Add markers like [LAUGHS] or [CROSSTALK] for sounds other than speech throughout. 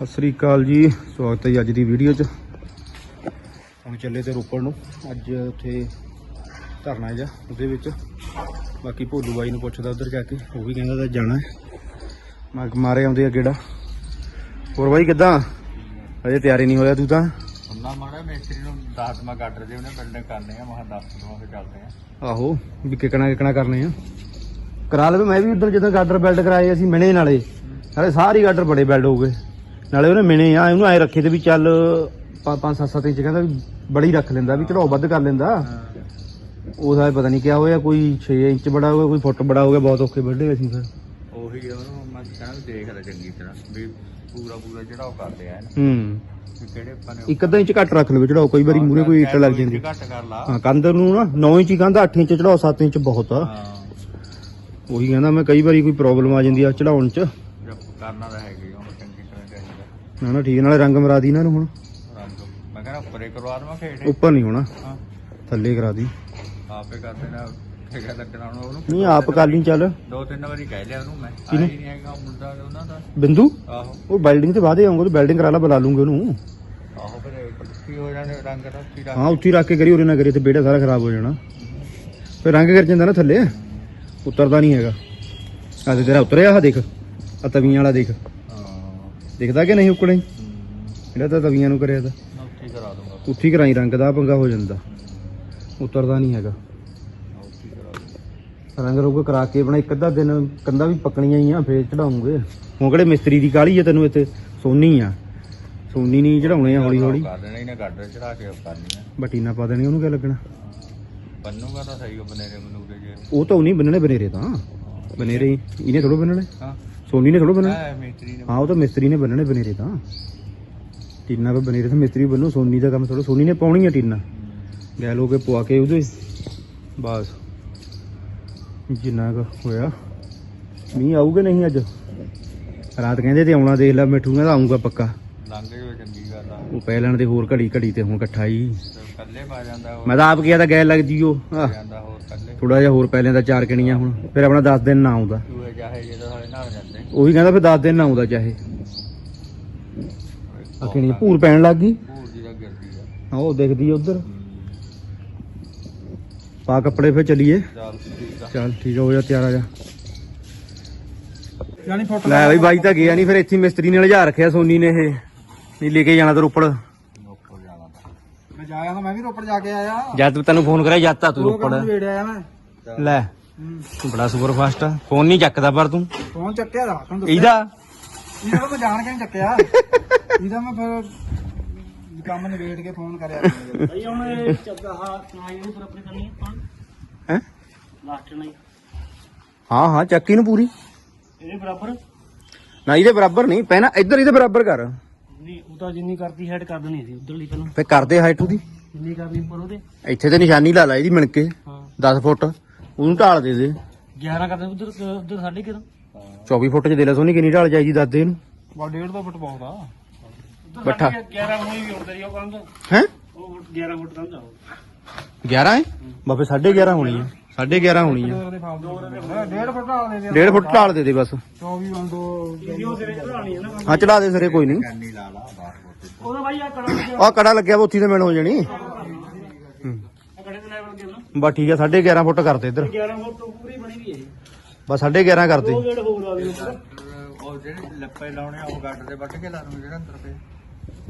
ਸਤਿ ਸ੍ਰੀ ਅਕਾਲ ਜੀ। ਸਵਾਗਤ ਹੈ ਜੀ ਅੱਜ ਦੀ ਵੀਡੀਓ 'ਚ। ਹੁਣ ਚੱਲੇ ਤੇ ਰੋਪੜ ਨੂੰ। ਅੱਜ ਉੱਥੇ ਧਰਨਾ ਜਾ ਉਹਦੇ ਵਿੱਚ। ਬਾਕੀ ਭੋਲੂ ਬਾਈ ਨੂੰ ਪੁੱਛਦਾ ਉਧਰ ਜਾ ਕੇ। ਉਹ ਵੀ ਕਹਿੰਦਾ ਤਾਂ ਜਾਣਾ ਹੈ। ਮੈਂ ਮਾਰੇ ਆਉਂਦੇ ਆ ਕਿਹੜਾ ਹੋਰ ਬਾਈ ਕਿੱਦਾਂ? ਅਜੇ ਤਿਆਰੀ ਨਹੀਂ ਹੋਇਆ ਤੂੰ ਤਾਂ? ਹੁੰਦਾ ਮਾੜਾ ਮੇਸਤਰੀ ਨੂੰ ਦੱਸ ਮੈਂ ਗਾਡਰ ਦੇ ਉਹਨੇ ਬਿਲਡਿੰਗ ਕਰਨੇ ਆ। ਮੈਂ ਕਿਹਾ ਦੱਸ ਦਵਾਂ ਫਿਰ ਚੱਲਦੇ ਆ। ਆਹੋ ਵੀ ਕਿਕਣਾ ਕਿਕਣਾ ਕਰਨੇ ਆ। ਕਰਾ ਲਵੇ ਮੈਂ ਵੀ ਉਧਰ ਜਦੋਂ ਗਾਡਰ ਬਿਲਡ ਕਰਾਏ ਅਸੀਂ ਮਿਣੇ ਨਾਲੇ। ਨਾਲੇ ਸਾਰੀ ਗਾਡਰ ਬੜੇ ਬਿਲਡ ਹੋ ਗਏ। ਨਾਲੇ ਉਹਨੇ ਮਿਣੇ ਆ ਇਹਨੂੰ ਐ ਰੱਖੇ ਤੇ ਵੀ ਚੱਲ 5 7 7 ਇੰਚ ਕਹਿੰਦਾ ਵੀ ਬੜੀ ਰੱਖ ਲੈਂਦਾ ਵੀ ਚੜਾਓ ਵੱਧ ਕਰ ਲੈਂਦਾ। ਉਹਦਾ ਪਤਾ ਨਹੀਂ ਕਿਆ ਹੋਇਆ ਕੋਈ 6 ਇੰਚ ਬੜਾ ਹੋ ਗਿਆ ਕੋਈ ਫੁੱਟ ਬੜਾ ਹੋ ਗਿਆ ਬਹੁਤ ਔਖੇ ਵੱਡੇ ਅਸੀਂ ਫਿਰ। ਉਹੀ ਆ ਉਹਨੂੰ ਮੈਂ ਕਹਿੰਦਾ ਦੇਖ ਲੈ ਚੰਗੀ ਤਰ੍ਹਾਂ ਵੀ ਪੂਰਾ ਪੂਰਾ ਉਹ ਕਰਦੇ ਆ ਹੂੰ। ਕਿਹੜੇ ਪਾਣੇ ਇੱਕ ਅੱਧਾ ਇੰਚ ਘੱਟ ਰੱਖ ਲਵੇ ਚੜਾਓ ਕਈ ਵਾਰੀ ਮੂਰੇ ਕੋਈ ਇੱਟ ਲੱਗ ਜਾਂਦੀ। ਘੱਟ ਕਰ ਲਾ। ਹਾਂ ਕੰਧ ਨੂੰ ਨਾ 9 ਇੰਚ ਹੀ ਕੰਧ 8 ਇੰਚ ਚੜਾਓ 7 ਇੰਚ ਬਹੁਤ ਆ। ਉਹੀ ਕਹਿੰਦਾ ਮੈਂ ਕਈ ਵਾਰੀ ਕੋਈ ਪ੍ਰੋਬਲਮ ਆ ਜਾਂਦੀ ਆ ਚੜਾਉਣ ਚ। ਕਰਨਾ ਤਾਂ ਹੈਗਾ ਹੀ ਉਹਨੂੰ ਚੰਗੀ ਤਰ੍ਹਾਂ ਚਾਹੀਦਾ ਨਾ ਨਾ ਠੀਕ ਨਾਲੇ ਰੰਗ ਮਰਾ ਦੀ ਇਹਨਾਂ ਨੂੰ ਹੁਣ। ਰੰਗ ਮੈਂ ਕਹਿੰਦਾ ਉੱਪਰੇ ਕਰਵਾ ਦਵਾਂ ਖੇੜੇ ਉੱਪਰ ਨਹੀਂ ਹੋਣਾ। ਹਾਂ। ਥੱਲੇ ਕਰਾ ਦੀ। ਆਪੇ ਕਰ ਦੇਣਾ ਠੇਕਾ ਲੱਗਣਾ ਉਹਨੂੰ। ਨਹੀਂ ਆਪ ਕਰ ਲਈ ਚੱਲ। ਦੋ ਤਿੰਨ ਵਾਰੀ ਕਹਿ ਲਿਆ ਉਹਨੂੰ ਮੈਂ? ਆਈ ਨਹੀਂ ਹੈਗਾ ਮੁੰਡਾ ਉਹਨਾਂ ਦਾ। ਬਿੰਦੂ? ਆਹੋ। ਉਹ ਬਿਲਡਿੰਗ ਤੇ ਬਾਅਦ ਆਉਂਗਾ ਤੂੰ ਬਿਲਡਿੰਗ ਕਰਾ ਲਾ ਬੁਲਾ ਲੂੰਗੇ ਉਹਨੂੰ। ਆਹੋ ਫਿਰ ਕੀ ਹੋ ਜਾਣੇ ਰੰਗ ਦਾ ਕੀ ਰੰਗ ਹਾਂ ਹੀ ਰੱਖ ਕੇ ਕਰੀ ਉਰੇ ਨਾ ਕਰੀ ਤੇ ਬੇੜਾ ਸਾਰਾ ਖਰਾਬ ਹੋ ਜਾਣਾ। ਫਿਰ ਰੰਗ ਕਰ ਜਾਂਦਾ ਨਾ ਥੱਲੇ। ਉਤਰਦਾ ਨਹੀਂ ਹੈਗਾ। ਆ ਤੇ ਤੇਰਾ ਉਤਰਿਆ ਆ ਦੇਖ। ਆ ਤਵੀਆਂ ਵਾਲਾ ਦੇਖ। ਦਿਖਦਾ ਕਿ ਨਹੀਂ ਉੱਕਣੇ? ਹੂੰ। ਜਿਹੜਾ ਤਾਂ ਤਵੀਆਂ ਨੂੰ ਕਰਿਆ ਤਾਂ। ਉੱਥੇ ਹੀ ਕਰਾ ਦੂੰਗਾ। ਉੱਥੇ ਹੀ ਕਰਾਈ ਰੰਗ ਦਾ ਪੰਗਾ ਹੋ ਜਾਂਦਾ। ਉਤਰਦਾ ਨਹੀਂ ਹੈਗਾ। ਹੀ ਰੰਗ ਰੁਗ ਕਰਾ ਕੇ ਬਣਾ ਇੱਕ ਅੱਧਾ ਦਿਨ ਕੰਧਾਂ ਵੀ ਪੱਕਣੀਆਂ ਹੀ ਆ ਫੇਰ ਚੜਾਉਂਗੇ। ਹੁਣ ਕਿਹੜੇ ਮਿਸਤਰੀ ਦੀ ਕਾਲੀ ਆ ਤੈਨੂੰ ਇੱਥੇ? ਸੋਨੀ ਆ। ਸੋਨੀ ਨਹੀਂ ਚੜਾਉਣੇ ਆ ਹੌਲੀ ਹੌਲੀ ਕਰ ਦੇਣਾ ਇਹਨੇ ਗਾਡਰ ਚੜਾ ਕੇ ਕਰਨੀ ਆ ਬਟੀਨਾ ਪਾ ਦੇਣੀ ਉਹਨੂੰ ਕਿਆ ਲੱਗਣਾ? ਬੰਨੂਗਾ ਤਾਂ ਸਹੀ ਉਹ ਬਨੇਰੇ ਮਨੂਰੇ ਜੇ। ਉਹ ਤਾਂ ਉਹ ਨਹੀਂ ਬੰਨਣੇ ਬਨੇਰੇ ਤਾਂ। ਬਨੇਰੇ ਹੀ ਇਹਨੇ ਥੋੜੋ ਬੰਨਣੇ। ਹਾਂ। ਸੋਨੀ ਨੇ ਥੋੜੋ ਬੰਨਣੇ ਐ ਮੇਤਰੀ ਨੇ ਹਾਂ ਉਹ ਤਾਂ ਮਿਸਤਰੀ ਨੇ ਬੰਨਣੇ ਬਨੇਰੇ ਤਾਂ। ਟੀਨਾ ਪੇ ਬਨੇਰੇ ਤਾਂ ਮਿਸਤਰੀ ਬੰਨੂ ਸੋਨੀ ਦਾ ਕੰਮ ਥੋੜਾ ਸੋਨੀ ਨੇ ਪਾਉਣੀ ਆ ਟੀਨਾ। ਗੈਲ ਹੋ ਕੇ ਪਵਾ ਕੇ ਉਹਦੇ। ਬਸ। ਜਿੰਨਾ ਕੁ ਹੋਇਆ। ਮੀਂਹ ਆਊਗਾ ਨਹੀਂ ਅੱਜ? ਰਾਤ ਕਹਿੰਦੇ ਤੇ ਆਉਣਾ ਦੇਖ ਲੈ ਮਿੱਠੂ ਕਹਿੰਦਾ ਆਊਗਾ ਪੱਕਾ। ਲੰਘ ਜੋ ਚੰਗੀ ਗੱਲ ਆ। ਉਹ ਪੈ ਲੈਣ ਦੇ ਹੋਰ ਘੜੀ ਘੜੀ ਤੇ ਹੁਣ ਇਕੱਠਾ ਹੀ। ਕੱਲੇ ਪਾ ਜਾਂਦਾ ਉਹ ਮੈਂ ਤਾਂ ਆਪ ਗਿਆ ਤਾਂ ਗੈਲ ਲੱਗਦੀ ਉਹ ਜਾਂਦਾ ਹੋਰ ਕੱਲੇ ਥੋੜਾ ਜਿਹਾ ਹੋਰ ਪੈ ਲੈਂਦਾ ਚਾਰ ਕਣੀਆਂ ਹੁਣ। ਫਿਰ ਆਪਣਾ 10 ਦਿਨ ਨਾ ਆਉਂਦਾ। ਜਾਹੇ ਜਦੋਂ ਸਾਰੇ ਨਾਲ ਜਾਂਦੇ। ਉਹੀ ਕਹਿੰਦਾ ਫਿਰ 10 ਦਿਨ ਨਾ ਆਉਂਦਾ ਚਾਹੇ ਆ? ਕਿਣੀ ਭੂਰ ਪੈਣ ਲੱਗ ਗਈ? ਭੂਰ ਦੀ ਦਾ ਗਿਰਦੀ ਆ। ਹਾਂ ਉਹ ਦਿਖਦੀ ਆ ਉਧਰ। ਪਾ ਕੱਪੜੇ ਫਿਰ ਚਲੀਏ। ਚੱਲ ਠੀਕ ਆ। ਚੱਲ ਠੀਕ ਆ ਹੋ ਜਾ ਤਿਆਰ ਆ ਜਾ। ਜਾਨੀ ਫੋਟੋ ਲੈ ਬਈ ਬਾਈ ਤਾਂ ਗਿਆ ਨਹੀਂ ਫਿਰ ਇੱਥੇ ਮਿਸਤਰੀ ਨੇ ਲਿਜਾ ਰੱਖਿਆ ਸੋਨੀ ਨੇ ਇਹ। ਨਹੀਂ ਲੈ ਕੇ ਜਾਣਾ ਤਾਂ ਰੋਪੜ। ਤਾਂ। ਮੈਂ ਜਾਇਆ ਹਾਂ ਮੈਂ ਵੀ ਰੋਪੜ ਜਾ ਕੇ ਆਇਆ। ਜਦ ਤੈਨੂੰ ਫੋਨ ਕਰਿਆ ਜਦ ਤਾਂ ਤੂੰ ਰੋਪੜ ਵੇੜ ਆਇਆ ਮੈਂ। ਲੈ। ਤੂੰ ਬੜਾ ਸੁਪਰ ਫਾਸਟ ਆ। ਫੋਨ ਨਹੀਂ ਚੱਕਦਾ ਪਰ ਤੂੰ। ਫੋਨ ਚੱਕਿਆ ਦਾ ਤੁਹਾਨੂੰ ਦੱਸਿਆ। ਇਹਦਾ? ਇਹਦਾ ਤਾਂ ਮੈਂ ਜਾਣ ਕੇ ਨਹੀਂ ਚੱਕਿਆ। ਇਹਦਾ ਮੈਂ ਫਿਰ ਕੰਮ ਨਿਬੇੜ ਕੇ ਫੋਨ ਕਰਿਆ। ਭਾਈ ਹੁਣ ਇਹ ਚੱਗਾ ਹਾਂ ਸੁਣਾਈ ਨੂੰ ਫਿਰ ਆਪਣੀ ਕਰਨੀ ਹੈ ਹੈ? ਲਾਸਟ ਨਹੀਂ ਹਾਂ। ਹਾਂ ਚੱਕੀ ਨੂੰ ਪੂਰੀ। ਇਹਦੇ ਬਰਾਬਰ? ਨਾ ਇਹਦੇ ਬਰਾਬਰ ਨਹੀਂ। ਪਹਿਲਾਂ ਇੱਧਰ ਇਹਦੇ ਬਰਾਬਰ ਕਰ। ਨਹੀਂ ਉਹ ਤਾਂ ਜਿੰਨੀ ਕਰਦੀ ਹੈਡ ਕਰ ਦੇਣੀ ਸੀ ਉਧਰਲੀ ਪਹਿਲਾਂ। ਫੇ ਕਰਦੇ ਹਾਈਟ ਉਹਦੀ। ਜਿੰਨੀ ਕਰਨੀ ਉੱਪਰ ਉਹਦੇ। ਇੱਥੇ ਤੇ ਨਿਸ਼ਾਨੀ ਲਾ ਲਾ ਇਹਦੀ ਮਿਣ ਕੇ। ਹਾਂ। 10 ਫੁੱਟ। ਉਹਨੂੰ ਢਾਲ ਦੇ ਦੇ। 11 ਕਰਦੇ ਉਧਰ ਉਧਰ ਸਾਢੇ ਕਿਦੋਂ 24 ਫੁੱਟ ਚ ਦੇ ਲੈ ਸੋਨੀ ਕਿੰਨੀ ਢਾਲ ਜਾਈਦੀ ਦੱਸ ਦੇ ਇਹਨੂੰ। ਬਾ ਡੇਢ ਦਾ ਫੁੱਟ ਬਹੁਤ ਆ ਬੱਠਾ। 11 ਹੋਈ ਵੀ ਹੁੰਦਾ ਜੀ ਉਹ ਕੰਮ ਹੈ? ਉਹ 11 ਫੁੱਟ ਦਾ ਜਾਓ 11 ਹੈ? ਬਾਬੇ 11.5 ਹੋਣੀ ਆ 11.5 ਹੋਣੀ ਫਾਲਤੂ ਡੇਢ ਫੁੱਟ ਵਾਲਾ ਦੇ ਦੇ। 1.5 ਫੁੱਟ ਢਾਲ ਦੇ ਦੇ ਬਸ। 24 ਵਾਂ ਦੋ। ਵੀਡੀਓ ਸਿਰੇ ਚੜਾਣੀ ਹੈ ਨਾ ਹਾਂ ਚੜਾ ਦੇ ਸਰੇ ਕੋਈ ਨਹੀਂ। ਕੰਨੀ ਲਾ ਲਾ ਬਾਹਰ ਬੋਤੇ ਉਹਦਾ ਭਾਈ ਆ ਕੜਾ ਲੱਗਿਆ। ਆਹ ਕੜਾ ਲੱਗਿਆ ਵਾ ਉੱਥੀ ਤੇ ਮਿਲ ਹੋ ਜਾਣੀ ਆ ਕੜੇ ਦੇ ਲੈਵਲ ਗਿਆ ਨਾ ਬਸ ਠੀਕ ਆ 11.5 ਫੁੱਟ ਕਰਦੇ ਇੱਧਰ। 11 ਫੁੱਟ ਤੋਂ ਪੂਰੀ ਬਣੀ ਵੀ ਹੈ ਬਸ 11.5 ਕਰਦੇ ਉਹ ਜਿਹੜੇ ਹੋਰ ਆ ਗਏ ਉੱਪਰ। ਉਹ ਜਿਹੜੇ ਲੱਪੇ ਲਾਉਣੇ ਆ ਉਹ ਗਾਡਰ ਦੇ ਵੱਟ ਕੇ ਲਾ ਦੂੰ ਜਿਹੜਾ ਅੰਦਰ ਪਏ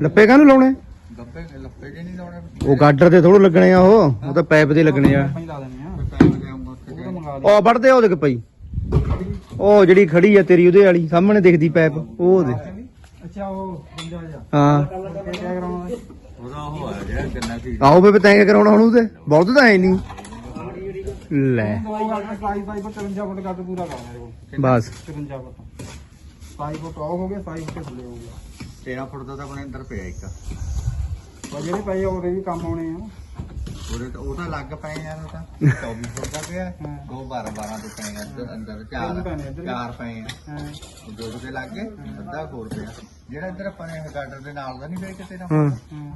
ਲੱਪੇ ਕਾਹਨੂੰ ਲਾਉਣੇ? ਗੱਪੇ ਲੱਪੇ ਜੇ ਨਹੀਂ ਲਾਉਣੇ। ਉਹ ਗਾਡਰ ਤੇ ਥੋੜੋ ਲੱਗਣੇ ਆ ਉਹ ਉਹ ਤਾਂ ਪਾਈਪ ਤੇ ਲੱਗਣੇ ਆ। ਦੇ ਉਹ ਤਾਂ ਮੰਗਾ ਦੇ ਉਹ ਵੜਦੇ ਆ ਉਹਦੇ ਪਈ ਉਹ ਜਿਹੜੀ ਖੜੀ ਆ ਤੇਰੀ ਉਹਦੇ ਵਾਲੀ ਸਾਹਮਣੇ ਦਿਖਦੀ ਪਾਈਪ ਉਹ ਉਹਦੇ। ਅੱਛਾ ਉਹ ਹਾਂ। ਕੀ ਕਰਾਉਣਾ। ਉਹਦਾ ਉਹ ਆ ਜਿਹੜਾ ਗੰਨਾ ਸੀ ਆਹੋ ਬੇ ਤੈਂ ਕਿਆ ਕਰਾਉਣਾ ਹੁਣ ਉਹਦੇ? ਬਹੁਤ ਤਾਂ ਹੈ ਨਹੀਂ। ਲੈ। ਦਵਾਈ ਵਾਲਾ ਸਲਾਈ ਪਾਈ ਪਰ 53 ਫੁੱਟ ਕੱਟ ਪੂਰਾ ਕਰਨਾ ਇਹ ਬਸ। 53 ਫੁੱਟ ਸਲਾਈ ਫੁੱਟ ਆਫ ਹੋ ਗਿਆ ਸਲਾਈ ਫੁੱਟ ਥੱਲੇ ਹੋ ਗਿਆ। 13 ਫੁੱਟ ਦਾ ਤਾਂ ਆਪਣੇ ਅੰਦਰ ਪਿਆ ਇੱਕ। ਪਰ ਜਿਹੜੇ ਪਏ ਉਹਦੇ ਵੀ ਕੰਮ ਆਉਣੇ ਆ। ਉਹਦੇ ਤਾਂ ਉਹ ਤਾਂ ਲੱਗ ਪਏ ਯਾਰ ਉਹ ਤਾਂ [LAUGHS] 24 ਫੁੱਟ ਦਾ ਪਿਆ। ਹਾਂ। ਦੋ 12 12 ਦੇ ਪਏ ਆ ਅੰਦਰ- ਚਾਰ। ਚਾਰ ਪਏ ਆ। ਹਾਂ। ਉਹ ਦੋ ਦੇ ਲੱਗ ਗਏ ਅੱਧਾ ਹੋਰ ਪਿਆ। ਜਿਹੜਾ ਇੱਧਰ ਆਪਾਂ ਨੇ ਗਾਡਰ ਦੇ ਨਾਲ ਦਾ ਨਹੀਂ ਪਿਆ ਕਿਤੇ ਨਾ ਹਾਂ। ਹਾਂ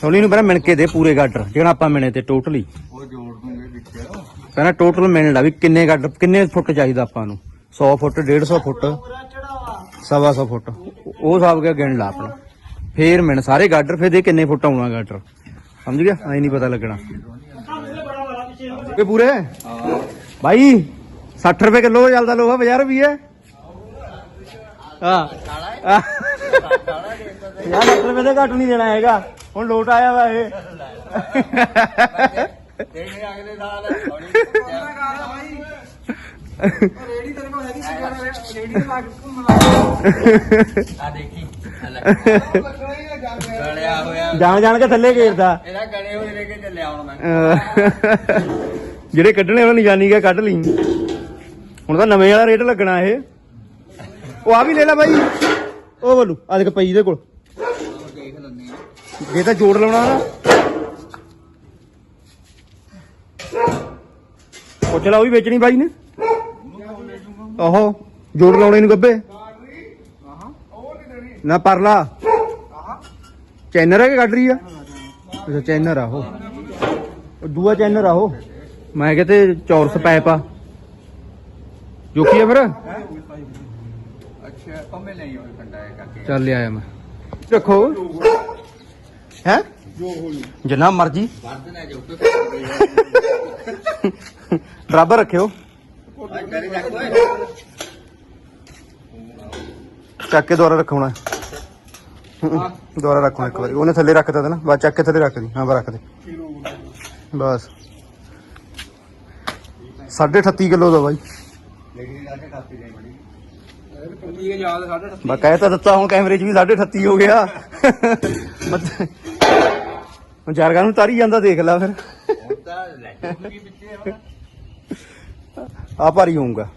ਸੋਨੀ ਨੂੰ ਪਹਿਲਾਂ ਮਿਣ ਕੇ ਦੇ ਪੂਰੇ ਗਾਡਰ ਜਿਹੜਾ ਆਪਾਂ ਮਿਣੇ ਤੇ ਟੋਟਲੀ ਉਹ ਜੋੜ ਦੂੰਗੇ ਵਿੱਚ। ਪਹਿਲਾਂ ਟੋਟਲ ਮਿਣ ਲਾ ਵੀ ਕਿੰਨੇ ਗਾਡਰ ਕਿੰਨੇ ਫੁੱਟ ਚਾਹੀਦਾ ਆਪਾਂ ਨੂੰ? 100 ਫੁੱਟ 150 ਫੁੱਟ ਸਵਾ ਸੌ ਫੁੱਟ। ਉਹ ਹਿਸਾਬ ਕੇ ਗਿਣ ਲਾ ਆਪਣਾ। ਫੇਰ ਮਿਣ ਸਾਰੇ ਗਾਡਰ ਫੇਰ ਦੇ ਕਿੰਨੇ ਫੁੱਟ ਆਉਣਾ ਗਾਡਰ ਸਮਝ ਗਿਆ? ਐ ਨਹੀਂ ਪਤਾ ਲੱਗਣਾ। ਇਹ ਪੂਰੇ? ਭਾਈ 60 ਰੁਪਏ ਕਿਲੋ ਚੱਲਦਾ ਲੋਹਾ 50 ਰੁਪਏ ਹਾਂ। ਹਾਂ 50 ਰੁਪਏ ਘੱਟ ਨਹੀਂ ਦੇਣਾ ਹੈਗਾ। ਹੁਣ ਲੋਟ ਆਇਆ ਵਾ ਇਹ। ਦੇਣੇ ਅਗਲੇ ਸਾਲ ਰੇੜੀ ਤੇਰੇ ਕੋਲ ਹੈਗੀ ਸੀ ਰੇੜੀ ਤੇ ਲਾ ਕੇ ਘੁੰਮਣਾ ਆ ਦੇਖੀ ਗਲਿਆ ਹੋਇਆ ਜਾਣ ਜਾਣ ਕੇ ਥੱਲੇ ਘੇਰਦਾ। ਇਹਦਾ ਗਲੇ ਹੋਏ ਲੈ ਕੇ ਚੱਲਿਆ ਹੁਣ ਮੈਂ ਜਿਹੜੇ ਕੱਢਣੇ ਉਹਨਾਂ ਨਿਸ਼ਾਨੀ ਕਾ ਕੱਢ ਲਈ। ਹੁਣ ਤਾਂ ਨਵੇਂ ਵਾਲਾ ਰੇਟ ਲੱਗਣਾ ਇਹ। ਉਹ ਆ ਵੀ ਲੈ ਲੈ ਬਾਈ। ਉਹ ਬੋਲੂ ਆ ਦੇਖ ਪਈ ਇਹਦੇ ਕੋਲ। ਦੇਖ ਲੈਂਦੇ ਜੇ ਤਾਂ ਜੋੜ ਲਾਉਣਾ ਨਾ। ਉਹ ਚਲਾ ਉਹ ਵੀ ਵੇਚਣੀ ਬਾਈ ਨੇ। ਆਹੋ ਜੋੜ ਲਾਉਣੇ ਨੂੰ ਗੱਬੇ। ਨਾ ਪਰਲਾ। ਚੈਨਰ ਹੈ ਕਿ ਕੱਢ ਰਹੀ ਆ? ਅੱਛਾ, ਚੈਨਰ ਆ ਉਹ। ਦੂਆ ਚੈਨਰ ਆ ਉਹ। ਮੈਂ ਕਿਤੇ ਚੌਰਸ ਪਾਈਪ ਆ। ਜੋਖੀ ਕੀ ਆ ਫਿਰ? ਅੱਛਾ ਪੰਮੇ ਲਈ ਹੋਏ ਕੰਡਾ ਇਹ ਕਰਕੇ ਚੱਲ ਲਿਆਇਆ ਮੈਂ। ਰੱਖੋ। ਹੈ? ਜਿੰਨਾ ਮਰਜ਼ੀ। ਵੱਧ ਨਾ ਜੋ ਬਰਾਬਰ ਰੱਖਿਓ। ਕਰੀ ਜਾ ਕੋਈ ਚੱਕ ਕੇ ਦੁਬਾਰਾ ਰੱਖਣਾ ਦੁਬਾਰਾ ਰੱਖਣਾ ਇੱਕ ਵਾਰੀ। ਉਹਨੇ ਥੱਲੇ ਰੱਖਤਾ ਤਾ ਨਾ। ਬਸ ਚੱਕ ਕੇ ਥੱਲੇ ਰੱਖ ਦੀ। ਹਾਂ, ਬਸ ਰੱਖ ਦੇ। ਬਸ। 38 ਕਿਲੋ ਦਾ ਬਾਈ। ਲੇਕਿਨ ਜਾ ਕੇ ਕਾਪੀ ਠੀਕ ਹੈ ਯਾਦ ਸਾਢੇ ਮੈਂ ਕਹਿ ਤਾਂ ਦਿੱਤਾ ਹੁਣ ਕੈਮਰੇ 'ਚ ਵੀ 38 ਹੋ ਗਿਆ। ਹੁਣ ਜਾਰਗਾ ਨੂੰ ਤਾਰੀ ਜਾਂਦਾ ਦੇਖ ਲੈ ਫਿਰ। ਆ ਭਾਰੀ ਹੋਊਗਾ।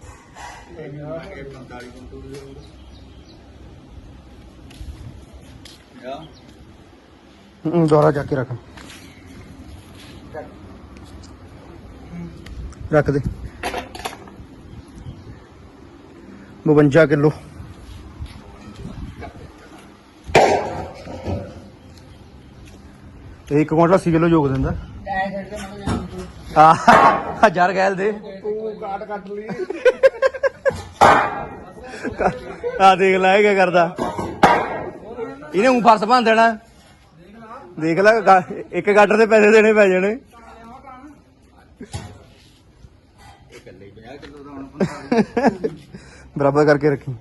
ਯਾ ਹੂੰ, ਦੁਬਾਰਾ ਚੱਕ ਕੇ ਰੱਖ। ਰੱਖ ਦੇ। 52 ਕਿਲੋ। ਤੇ ਇੱਕ ਕੁਇੰਟਲ 80 ਕਿਲੋ ਯੋਗ ਦਿੰਦਾ। ਆ ਹਜ਼ਾਰ ਗੈਲ ਦੇ। ਤੂੰ ਕਾਟ ਕੱਟ ਲਈ ਆ, ਦੇਖ ਲੈ, ਇਹ ਕੀ ਕਰਦਾ। ਇਹਨੇ ਉਂ ਫਰਸ ਭੰਨ ਦੇਣਾ। ਦੇਖ ਲੈ ਇੱਕ ਗਾਡਰ ਦੇ ਪੈਸੇ ਦੇਣੇ ਪੈ ਜਾਣੇ। ਇਹ ਕੱਲੇ 50 ਕਿਲੋ ਦਾ ਹੁਣ ਬਰਾਬਰ ਕਰਕੇ ਰੱਖੀ।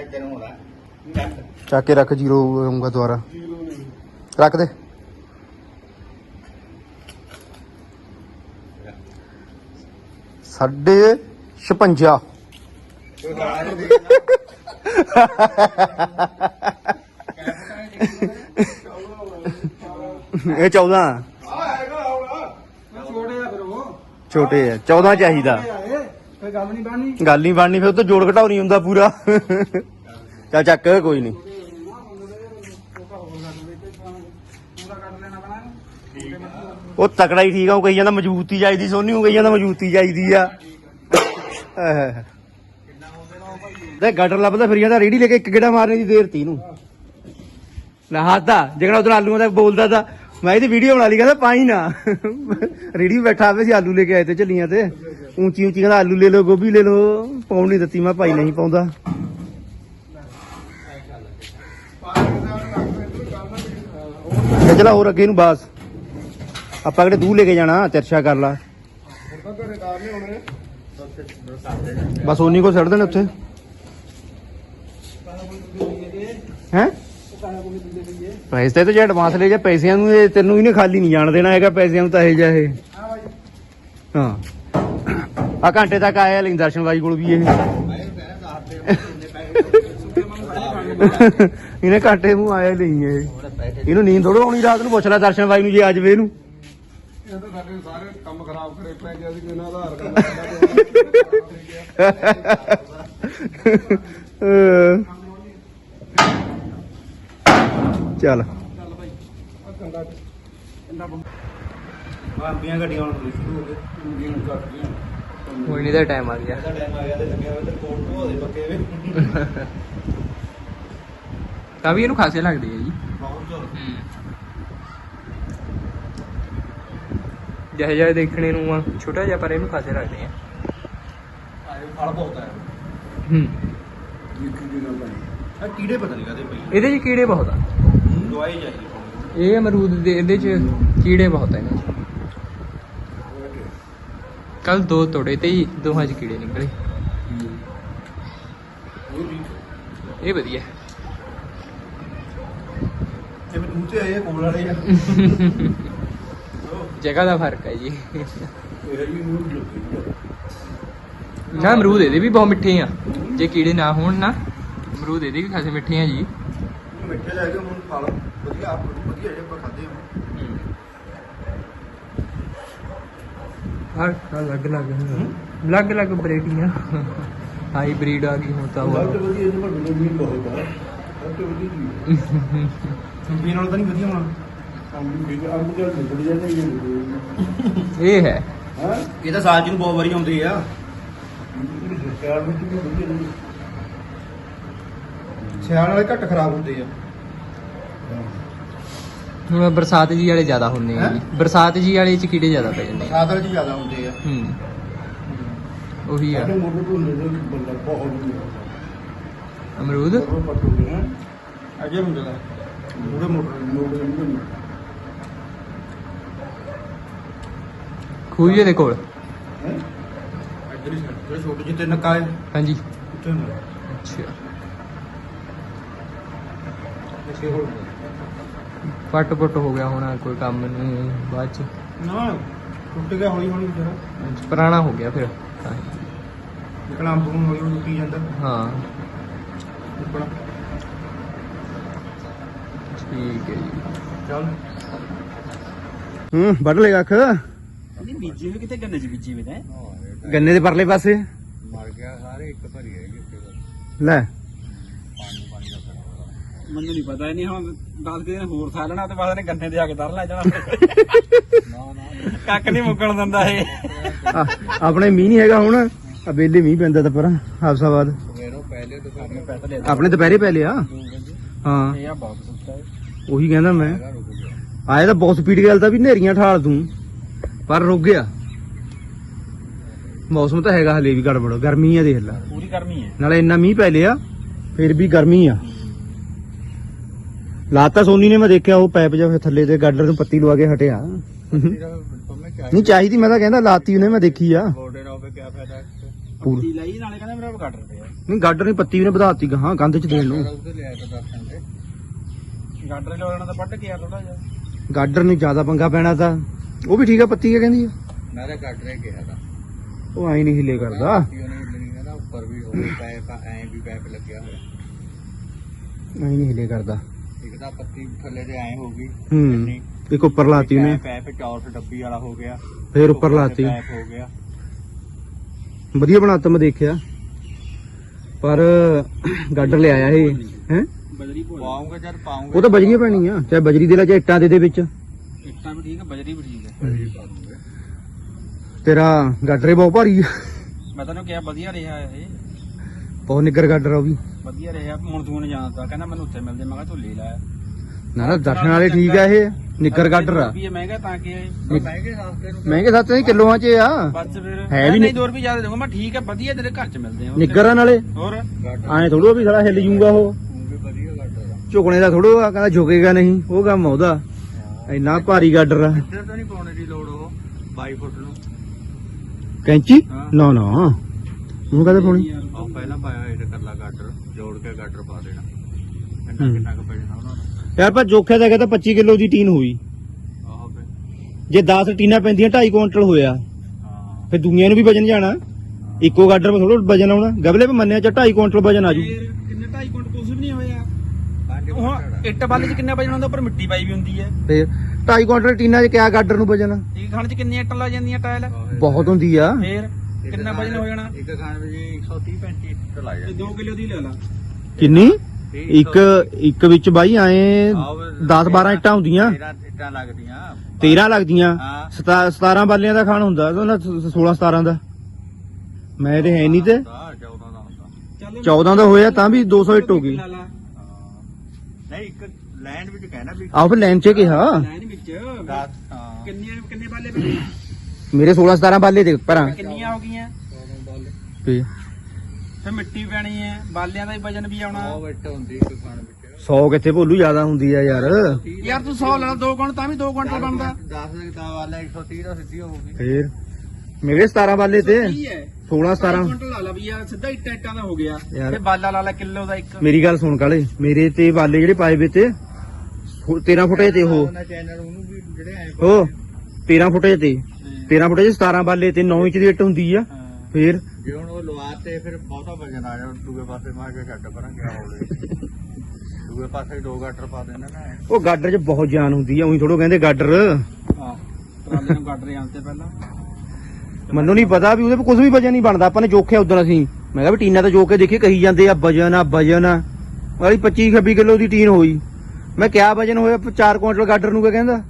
ਇੱਧਰ ਹੋਣਾ ਚੱਕ ਕੇ ਰੱਖ ਜੀਰੋ ਆਉਂਗਾ ਦੁਬਾਰਾ। ਰੱਖ ਦੇ। ਸਾਢੇ 56 ਇਹ 14 ਛੋਟੇ ਆ 14 ਚਾਹੀਦਾ। ਕੋਈ ਗੱਲ ਨਹੀਂ ਬਾਣੀ ਗੱਲ ਨਹੀਂ ਬਣਨੀ ਫਿਰ ਉਹ ਤੋਂ ਜੋੜ ਘਟਾਓ ਨਹੀਂ ਹੁੰਦਾ ਪੂਰਾ। ਚੱਲ ਚੱਕ ਕੋਈ ਨਹੀਂ। ਉਹ ਤਕੜਾ ਹੀ ਠੀਕ ਆ ਉਹ ਕਹੀ ਜਾਂਦਾ ਮਜ਼ਬੂਤੀ ਚਾਹੀਦੀ ਸੋਨੀ ਉਹ ਕਹੀ ਜਾਂਦਾ ਮਜ਼ਬੂਤੀ ਚਾਹੀਦੀ ਆ। ਆਹ। ਤੇ ਗਟਰ ਲੱਭਦਾ ਫਿਰ ਜਾਂਦਾ ਰੇੜੀ ਲੈ ਕੇ ਇੱਕ ਗੇੜਾ ਮਾਰਨੇ ਦੀ ਦੇਰ ਤੀ ਨੂੰ ਨਾ ਹੱਸਦਾ ਜਿਹੜਾ ਉਧਰ ਆਲੂਆਂ ਦਾ ਬੋਲਦਾ ਤਾਂ। ਮੈਂ ਇਹਦੀ ਵੀਡੀਓ ਬਣਾ ਲਈ, ਕਹਿੰਦਾ ਪਾਈ ਨਾ। ਰੇੜੀ ਬੈਠਾ ਆਵੇ ਸੀ, ਆਲੂ ਲੈ ਕੇ ਆਏ ਤੇ ਝੱਲੀਆਂ ਤੇ। ਉੱਚੀ ਉੱਚੀ ਕਹਿੰਦਾ ਆਲੂ ਲੈ ਲਓ, ਗੋਭੀ ਲੈ ਲਓ। ਪਾਉਣ ਨਹੀਂ ਦਿੱਤੀ, ਮੈਂ ਭਾਈ ਨਹੀਂ ਪਾਉਂਦਾ। ਚਲਾ ਹੋਰ ਅੱਗੇ ਨੂੰ ਬਾਸ। ਆਪਾਂ ਕਿਹੜੇ ਦੂਰ ਲੈ ਕੇ ਜਾਣਾ, ਚਰਚਾ ਕਰ ਲਾ। ਬਸ ਉਨੀ ਕੋ ਛੱਡ ਦੇਣ ਉੱਥੇ। ਹੈ? ਪੈਸੇ ਤੇ ਜੇ ਐਡਵਾਂਸ ਲੈ ਜਾ ਪੈਸਿਆਂ ਨੂੰ ਇਹ ਤੈਨੂੰ ਇਹਨੇ ਖਾਲੀ ਨਹੀਂ ਜਾਣ ਦੇਣਾ ਹੈਗਾ ਪੈਸਿਆਂ ਨੂੰ ਤਾਂ ਇਹ ਜਾ ਇਹ। ਹਾਂ। ਆ ਘੰਟੇ ਤੱਕ ਆਇਆ ਲਈ ਦਰਸ਼ਨ ਬਾਈ ਕੋਲ ਵੀ ਇਹ। ਇਹਨੇ ਘੰਟੇ ਨੂੰ ਆਇਆ ਲਈ ਇਹ। ਇਹਨੂੰ ਨੀਂਦ ਥੋੜੋ ਆਉਣੀ ਰਾਤ ਨੂੰ ਪੁੱਛ ਲੈ ਦਰਸ਼ਨ ਬਾਈ ਨੂੰ ਜੇ ਆ ਜਵੇ ਇਹਨੂੰ। ਇਹ ਤਾਂ ਸਾਡੇ ਸਾਰੇ ਕੰਮ ਖਰਾਬ ਕਰੇ ਪੈ ਗਿਆ ਸੀ ਕਿਨਾਂ ਆਧਾਰ ਅਹ। ਚੱਲ। ਬਾਂਬੀਆਂ ਗੱਡੀਆਂ ਹੁਣ ਸ਼ੁਰੂ ਹੋ ਗਏ। ਹੋਣੀ ਦਾ ਟਾਈਮ ਆ ਗਿਆ। ਇਹਦਾ ਟਾਈਮ ਆ ਗਿਆ ਤੇ ਲੱਗਿਆ ਹੋਇਆ ਤੇ ਕੋਟ ਦੇ ਪੱਕੇ ਵੇ। [LAUGHS] ਤਾਂ ਵੀ ਇਹਨੂੰ ਖਾਸੇ ਲੱਗਦੇ ਆ ਜੀ। ਜਿਹੇ ਜਿਹੇ ਦੇਖਣੇ ਨੂੰ ਆ ਛੋਟਾ ਜਿਹਾ ਪਰ ਇਹਨੂੰ ਖਾਸੇ ਲੱਗਦੇ ਆ। ਫਲ ਬਹੁਤ ਹੈ। ਹੂੰ ਆ? ਕੀੜੇ ਪਤਾ ਨਹੀਂ ਕਾਦੇ ਪਈ ਇਹਦੇ 'ਚ ਕੀੜੇ ਬਹੁਤ ਆ। ਦਵਾਈ ਚਾਹੀਦੀ ਇਹ ਅਮਰੂਦ ਦੇ ਇਹਦੇ 'ਚ ਕੀੜੇ ਬਹੁਤ 'ਚ ਕੱਲ ਦੋ ਤੋੜੇ ਤੇ ਹੀ ਦੋਹਾਂ 'ਚ ਕੀੜੇ ਨਿਕਲੇ। ਇਹ ਵਧੀਆ। ਤੂੰ ਤੇ ਆਏ ਕੋਲ ਵਾਲੇ ਆ। [LAUGHS] ਜਗ੍ਹਾ ਦਾ ਫ਼ਰਕ ਹੈ ਜੀ। ਨਾ ਅਮਰੂਦ ਇਹਦੇ ਵੀ ਬਹੁਤ ਮਿੱਠੇ ਆ। ਜੇ ਕੀੜੇ ਨਾ ਹੋਣ ਨਾ ਅਮਰੂਦ ਇਹਦੇ ਵੀ ਖਾਸੇ ਮਿੱਠੇ ਆ ਜੀ। ਮਿੱਠੇ ਲੈ ਕੇ ਹੁਣ ਫਲ ਵਧੀਆ ਆਪ ਵਧੀਆ ਜਿਹੜੇ ਆਪਾਂ ਖਾਦੇ ਆ ਹਰ ਅਲੱਗ ਅਲੱਗ ਅਲੱਗ ਅਲੱਗ ਬਰੀਡੀਆਂ ਹਾਈ ਬਰੀਡ ਆ ਗਈ ਹੁਣ ਤਾਂ ਉਹ। ਵਧੀਆ ਇਹਦੇ ਪਰ ਵਿਟਾਮਿਨ ਬਹੁਤ ਆ ਸਭ ਤੋਂ ਵਧੀਆ ਚੀਜ਼। ਕੰਪਨੀ ਨਾਲ ਤਾਂ ਨਹੀਂ ਵਧੀਆ ਹੋਣਾ। ਇਹ ਹੈ। ਇਹ ਤਾਂ ਸਾਲ ਚ ਨੂੰ ਬਹੁਤ ਵਾਰੀ ਆਉਂਦੇ ਆ। ਸਿਆਲ ਵਾਲੇ ਘੱਟ ਖਰਾਬ ਹੁੰਦੇ ਆ। ਹੁਣ ਬਰਸਾਤ ਜੀ ਵਾਲੇ ਜ਼ਿਆਦਾ ਹੁੰਦੇ ਆ ਜੀ। ਬਰਸਾਤ ਜੀ ਵਾਲੇ ਚ ਕੀੜੇ ਜ਼ਿਆਦਾ ਪੈ ਜਾਂਦੇ ਆ। ਵਾਲੇ ਚ ਜ਼ਿਆਦਾ ਹੁੰਦੇ ਆ। ਹੂੰ। ਉਹੀ ਆ। ਅਮਰੂਦ? ਅਜੇ ਹੁੰਦੇ ਦਾ ਮੂਰੇ ਮੋਟਰ ਖੂਜੇ ਦੇ ਕੋਲ? ਇੱਧਰ ਹੀ ਜਿਹੜੇ ਛੋਟੇ ਜਿਹੇ ਤਿੰਨ ਕਾਏ ਹਾਂਜੀ। ਉੱਥੇ ਅੱਛਾ। ਛੇ ਹੋਰ ਪੱਟ ਪੁੱਟ ਹੋ ਗਿਆ ਹੋਣਾ ਕੋਈ ਕੰਮ ਨਹੀਂ ਬਾਅਦ ਚ। ਨਾ ਟੁੱਟ ਗਿਆ ਹੌਲੀ ਹੌਲੀ ਜਰਾ। ਪੁਰਾਣਾ ਹੋ ਗਿਆ ਫਿਰ। ਤਾਂ ਹੀ। ਨਿਕਲ ਅੰਬ ਨੂੰ ਹੌਲੀ ਹੌਲੀ ਟੁੱਟੀ ਜਾਂਦਾ। ਹਾਂ। ਉੱਪਰ। ਠੀਕ ਹੈ ਜੀ। ਚੱਲ। ਹੂੰ ਵੱਢ ਲੈ ਅੱਖ ਨਹੀਂ ਬੀਜੀ ਹੋਈ ਕਿਤੇ ਗੰਨੇ ਚ ਬੀਜੀ ਹੋਈ ਹੈ ਗੰਨੇ ਦੇ ਪਰਲੇ ਪਾਸੇ? ਮਰ ਗਿਆ ਸਾਰੇ ਇੱਕ ਭਰੀ ਬਸ। ਲੈ ਪਾਣੀ ਪਾਣੀ ਦਾ ਫ਼ਰਕ ਹੋਇਆ। ਮੈਨੂੰ ਨਹੀਂ ਪਤਾ ਨਹੀਂ ਹੁਣ 10 ਦਿਨ ਹੋਰ ਖਾ ਲੈਣਾ ਤੇ ਬਾਅਦ ਨੇ ਗੰਨੇ ਦੇ ਆ ਕੇ ਦਰ ਲੈ ਜਾਣਾ। ਨਾ ਨਾ ਕੱਕ ਨਹੀਂ ਮੁੱਕਣ ਦਿੰਦਾ ਇਹ। ਆਪਣੇ ਮੀਂਹ ਨਹੀਂ ਹੈਗਾ ਹੁਣ ਆ ਬੇਲੇ ਮੀਂਹ ਪੈਂਦਾ ਤਾਂ ਪਰ ਹਾਫਸਾਬਾਦ। ਸਵੇਰੋਂ ਪਹਿਲੇ ਦੁਕਾਨੇ ਪੈਸੇ ਲੈ ਆਪਣੇ ਦੁਪਹਿਰੇ ਪੈ ਲਿਆ? ਹਾਂ। ਇਹ ਆ ਬਹੁਤ ਸੁੱਤਾ ਹੈ ਉਹੀ ਕਹਿੰਦਾ ਮੈਂ। ਆਏ ਤਾਂ ਬਹੁਤ ਸਪੀਡ ਗੱਲ ਤਾਂ ਵੀ ਨੇਰੀਆਂ ਠਾਲ ਤੂੰ ਪਰ ਰੁਕ ਗਿਆ। ਮੌਸਮ ਤਾਂ ਹੈਗਾ ਹਲੇ ਵੀ ਗੜਬੜ ਗਰਮੀ ਆ ਦੇਖ ਲੈ। ਪੂਰੀ ਗਰਮੀ ਹੈ। ਨਾਲੇ ਇੰਨਾ ਮੀਂਹ ਪੈ ਲਿਆ ਫਿਰ ਵੀ ਗਰਮੀ ਆ। ਲਾਤਾ ਸੋਨੀ ਨੇ ਮੈਂ ਦੇਖਿਆ ਉਹ ਪਾਈਪ ਜਿਹਾ ਫਿਰ ਥੱਲੇ ਤੇ ਗਾਡਰ ਨੂੰ ਪੱਤੀ ਲਵਾ ਕੇ ਹਟਿਆ। ਨਹੀਂ ਚਾਹੀਦੀ ਮੈਂ ਤਾਂ ਕਹਿੰਦਾ ਲਾਤੀ ਉਹਨੇ ਮੈਂ ਦੇਖੀ ਆ। ਬੋਰਡੇ ਨਾਲ ਹੋਵੇ ਕੀ ਫਾਇਦਾ ਪੂਰੀ। ਪੱਤੀ ਲਈ ਨਾਲੇ ਕਹਿੰਦਾ ਮੇਰਾ ਕੱਟ ਰਿਹਾ ਨਹੀਂ ਗਾਡਰ ਨਹੀਂ ਪੱਤੀ ਉਹਨੇ ਵਧਾਤੀ ਗਾਹਾਂ ਗੰਧ ਚ ਦੇਣ ਨੂੰ ਗਾਡਰ ਲੋੜਨਾ ਤਾਂ ਵੱਢ ਕੇ ਆ ਥੋੜਾ ਜਿਹਾ? ਗਾਡਰ ਨੂੰ ਜ਼ਿਆਦਾ ਪੰਗਾ ਪੈਣਾ ਤਾਂ। ਉਹ ਵੀ ਠੀਕ ਆ ਪੱਤੀ ਕਿਆ ਕਹਿੰਦੀ ਆ? ਮੈਂ ਤਾਂ ਕੱਟ ਰਿਹਾ ਗਿਆ ਤਾਂ। ਉਹ ਆਈ ਨਹੀਂ ਹਿੱਲੇ ਕਰਦਾ। ਉੱਪਰ ਵੀ ਹੋਵੇ ਪੈਪ ਐਂ ਵੀ ਪੈਪ ਲੱਗਿਆ ਹੋਇਆ। ਆਈ ਨਹੀਂ ਹਿੱਲੇ ਕਰਦਾ। ਤਾਂ ਪੱਤੀ ਥੱਲੇ ਤੇ ਐਂ ਹੋ ਗਈ। ਹੂੰ ਇੱਕ ਉੱਪਰ ਲਾਤੀ ਉਹਨੇ। ਪੈਪ ਚੌਰਸ ਡੱਬੀ ਵਾਲਾ ਹੋ ਗਿਆ। ਫੇਰ ਉੱਪਰ ਲਾਤੀ। ਪੈਪ ਹੋ ਗਿਆ। ਵਧੀਆ ਬਣਾਤਾ ਮੈਂ ਦੇਖਿਆ। ਪਰ ਗਾਡਰ ਲਿਆਇਆ ਇਹ ਹੈ? ਬਜਰੀ ਪਾਉਂਗੇ ਜਦ ਪਾਉਂਗੇ। ਉਹ ਤਾਂ ਬਜਰੀਆਂ ਪੈਣੀਆਂ ਚਾਹੇ ਬਜਰੀ ਦੇ ਲੈ ਚਾਹੇ ਇੱਟਾਂ ਦੇ ਦੇ ਵਿੱਚ। ਇੱਟਾਂ ਵੀ ਠੀਕ ਹੈ ਬਜਰੀ ਵੀ ਠੀਕ ਹੈ ਤੇਰਾ ਗਾਡਰੇ ਬਹੁਤ ਭਾਰੀ ਆ। ਮੈਂ ਤੈਨੂੰ ਕਿਹਾ ਵਧੀਆ ਰਿਹਾ ਇਹ। ਬਹੁਤ ਨਿੱਗਰ ਗਾਡਰ ਆ ਉਹ ਵੀ। ਵਧੀਆ ਰਿਹਾ ਹੁਣ ਤੂੰ ਨਹੀਂ ਜਾਣਦਾ ਕਹਿੰਦਾ ਮੈਨੂੰ ਉੱਥੇ ਮਿਲਦੇ ਮੈਂ ਕਿਹਾ ਤੂੰ ਲੈ ਲੈ। ਨਾ ਨਾ ਦਰਸ਼ਨ ਵਾਲੇ ਠੀਕ ਆ ਇਹ ਨਿੱਗਰ ਗਾਡਰ ਆ ਵੀ ਇਹ ਮਹਿੰਗਾ ਤਾਂ ਕਿ ਮਹਿੰਗੇ ਸਸਤੇ ਨੂੰ ਮਹਿੰਗੇ ਸੱਤ ਨਹੀਂ ਕਿਲੋਆਂ 'ਚ ਆ। ਬਸ ਫਿਰ। ਹੈ ਵੀ ਨਹੀਂ ਨਹੀਂ। ਦੋ ਰੁਪਏ ਜ਼ਿਆਦਾ ਦਊਂਗਾ ਮੈਂ ਠੀਕ ਹੈ ਵਧੀਆ ਤੇਰੇ ਘਰ ਚ ਮਿਲਦੇ ਆ। ਨਿੱਗਰਾਂ ਨਾਲੇ। ਹੋਰ? ਐਂ ਥੋੜੋ ਵੀ ਸਾਲਾ ਹਿੱਲ ਜੂਗਾ ਉਹ। ਝੁਕਣੇ ਦਾ ਥੋੜੋ ਆ ਕਹਿੰਦਾ ਝੁਕੇਗਾ ਨਹੀਂ ਉਹ ਕੰਮ ਆ ਉਹਦਾ। ਇੰਨਾ ਭਾਰੀ ਗਾਡਰ ਆ ਇੱਧਰ ਤਾਂ ਨਹੀਂ ਪਾਉਣੇ ਦੀ ਲੋੜ ਉਹ 22 ਫੁੱਟ ਨੂੰ। ਕੈਂਚੀ। ਨਾ ਨਾ। ਉਹਨੂੰ ਕਹਦੇ ਪਾਉਣੀ? ਆਹ ਪਹਿਲਾਂ ਪਾਇਆ ਇਹ ਕੱਲਾ ਗਾਡਰ ਜੋੜ ਕੇ ਗਾਡਰ ਪਾ ਦੇਣਾ। ਕਿੰਨਾ ਕਿੰਨਾ ਕੁ ਪੈ ਜਾਣਾ ਉਹਨਾਂ ਨੂੰ। ਯਾਰ ਪਰ ਜੋਖਿਆ ਤਾਂ ਕਹਿੰਦਾ 25 ਕਿਲੋ ਦੀ ਟੀਨ ਹੋਈ। ਆਹੋ ਜੇ 10 ਟੀਨਾਂ ਪੈਂਦੀਆਂ 2.5 ਕੁਇੰਟਲ ਹੋਇਆ। ਹਾਂ। ਫਿਰ ਦੁਨੀਆ ਨੂੰ ਵੀ ਵਜਨ ਜਾਣਾ। ਇੱਕੋ ਗਾਡਰ 'ਤੇ ਥੋੜਾ ਵਜਨ ਆਉਣਾ। ਗਬਲੇ 'ਤੇ ਮੰਨਿਆ ਚ 2.5 ਕੁਇੰਟਲ ਵਜਨ ਆਜੂ ਕਿੰਨੇ 2.5 ਕੁਇੰਟ ਕੁਝ ਵੀ ਨਹੀਂ ਹੋਇਆ। ਪੰਜ ਉਹ ਇੱਟ ਬਾਲੇ ਚ ਕਿੰਨਾ ਵਜਨ ਹੁੰਦਾ ਉੱਪਰ ਮਿੱਟੀ ਪਾਈ ਵੀ ਹੁੰਦੀ ਹੈ। ਫਿਰ 2.5 ਕੁਇੰਟਲ ਟੀਨਾਂ 'ਚ ਕਿਆ ਗਾਡਰ ਨੂੰ ਵਜਨ ਇੱਕ ਖਾਣ ਚ ਕਿੰਨੀਆਂ ਇੱਟਾਂ ਲੱਗ ਜਾਂਦੀਆਂ ਟਾਇਲ? ਬਹੁਤ ਹੁੰਦੀ ਆ। ਫੇਰ ਕਿੰਨਾ ਵਜਨ ਹੋ ਜਾਣਾ? ਇੱਕ ਖਾਣ ਵਿੱਚ 130 35 ਤੇ ਲੱਗ ਤੇ 2 ਕਿਲੋ ਦੀ ਲੈ ਲਾ। ਕਿੰਨੀ? ਇੱਕ ਇੱਕ ਵਿੱਚ ਬਾਈ ਆਏ 10 12 ਇੱਟਾਂ ਹੁੰਦੀਆਂ। 13 ਇੱਟਾਂ ਲੱਗਦੀਆਂ। 13 ਲੱਗਦੀਆਂ। ਹਾਂ। 17 ਬਾਲਿਆਂ ਦਾ ਖਾਣ ਹੁੰਦਾ ਉਹਨਾਂ 16 17 ਦਾ। ਮੈਂ ਤੇ ਹੈ ਨਹੀਂ ਤੇ। 14 ਦਾ ਹੁੰਦਾ। ਚੱਲ 14 ਦਾ ਹੋਇਆ ਤਾਂ ਵੀ 200 ਇੱਟ ਹੋ ਗਈ। ਨਹੀਂ ਇੱਕ ਲੈਂਡ ਵਿੱਚ ਕਹਿਣਾ ਵੀ ਆਹ ਫਿਰ ਲੈਣ ਚ ਕਿਹਾ। ਲਾਈਨ ਵਿੱਚ? 10 ਹਾਂ। ਕਿੰਨੀਆਂ ਕਿੰਨੇ ਬਾਲੇ ਮੇਰੇ 16 17 ਬਾਲੇ ਦੇ ਪਰਾਂ ਕਿੰਨੀਆਂ ਹੋ ਗਈਆਂ? ਤੇ ਮਿੱਟੀ ਪੈਣੀ ਹੈ ਬਾਲਿਆਂ ਦਾ ਹੀ ਵਜਨ ਵੀ ਆਉਣਾ। ਉਹ ਵਿੱਚ ਹੁੰਦੀ ਦੁਕਾਨ ਵਿੱਚ। 100 ਕਿੱਥੇ ਭੋਲੂ ਜ਼ਿਆਦਾ ਹੁੰਦੀ ਆ ਯਾਰ। ਯਾਰ ਤੂੰ 100 ਲਾ 2 ਕੁਇੰਟਲ ਤਾਂ ਵੀ 2 ਕੁਇੰਟਲ ਬਣਦਾ। 10 ਦਾ ਵਾਲਾ 130 ਦਾ ਸਿੱਧੀ ਹੋਊਗੀ ਫੇਰ ਮੇਰੇ 17 ਵਾਲੇ ਤੇ। ਕੀ ਹੈ। 16 17 ਕੁਇੰਟਲ ਲਾ ਲਾ ਵੀ ਯਾਰ ਸਿੱਧਾ ਇੱਟਾਂ ਇੱਟਾਂ ਦਾ ਹੋ ਗਿਆ। ਯਾਰ। ਤੇ ਬਾਲਾ ਲਾ ਲਾ ਕਿਲੋ ਦਾ ਇੱਕ। ਮੇਰੀ ਗੱਲ ਸੁਣ ਕਾਲੇ ਮੇਰੇ ਤੇ ਵਾਲੇ ਜਿਹੜੇ ਪਾਏ ਵੇ ਤੇ 13 ਫੁੱਟੇ ਤੇ ਉਹ। ਉਹਨਾਂ ਚੈਨਲ ਉਹਨੂੰ ਵੀ ਜਿਹੜੇ ਐ ਉਹ 13 ਫੁੱਟੇ ਤੇ। 13 ਫੁੱਟੇ 'ਚ 17 ਵਾਲੇ ਤੇ 9 ਇੰਚ ਦੀ ਇੱਟ ਹੁੰਦੀ ਆ। ਫੇਰ ਜੇ ਹੁਣ ਉਹ ਲਵਾ ਤੇ ਫਿਰ ਬਹੁਤਾ ਵਜਨ ਆ ਜਾ ਦੂਏ ਪਾਸੇ ਮਾਰ ਕੇ ਪਰਾਂ ਕਿਆ ਹੋਵੇ। ਦੂਏ ਪਾਸੇ ਦੋ ਗਾਟਰ ਪਾ ਦੇਣਾ ਨਾ। ਉਹ ਗਾਡਰ 'ਚ ਬਹੁਤ ਜਾਨ ਹੁੰਦੀ ਆ ਉਹੀ ਥੋੜੋ ਕਹਿੰਦੇ ਗਾਡਰ ਹਾਂ ਟਰਾਲੇ ਨੂੰ ਆਂ ਤੇ ਪਹਿਲਾਂ। ਮੈਨੂੰ ਨਹੀਂ ਪਤਾ ਵੀ ਉਹਦੇ 'ਤੇ ਕੁਝ ਵੀ ਵਜਨ ਨਹੀਂ ਬਣਦਾ ਆਪਾਂ ਨੇ ਜੋਖਿਆ ਉਦੋਂ ਅਸੀਂ। ਮੈਂ ਕਿਹਾ ਵੀ ਟੀਨਾ ਤਾਂ ਜੋਕ ਕੇ ਦੇਖੀ ਕਹੀ ਜਾਂਦੇ ਆ ਵਜਨ ਆ ਵਜਨ ਆ। ਵਾਲੀ 25 26 ਕਿਲੋ ਦੀ ਟੀਨ ਹੋਈ। ਮੈਂ ਕਿਆ ਵਜਨ ਹੋਇਆ 4 ਕੁਇੰਟਲ ਗਾਡਰ ਨੂੰ ਕਿਆ ਕਹਿੰਦਾ?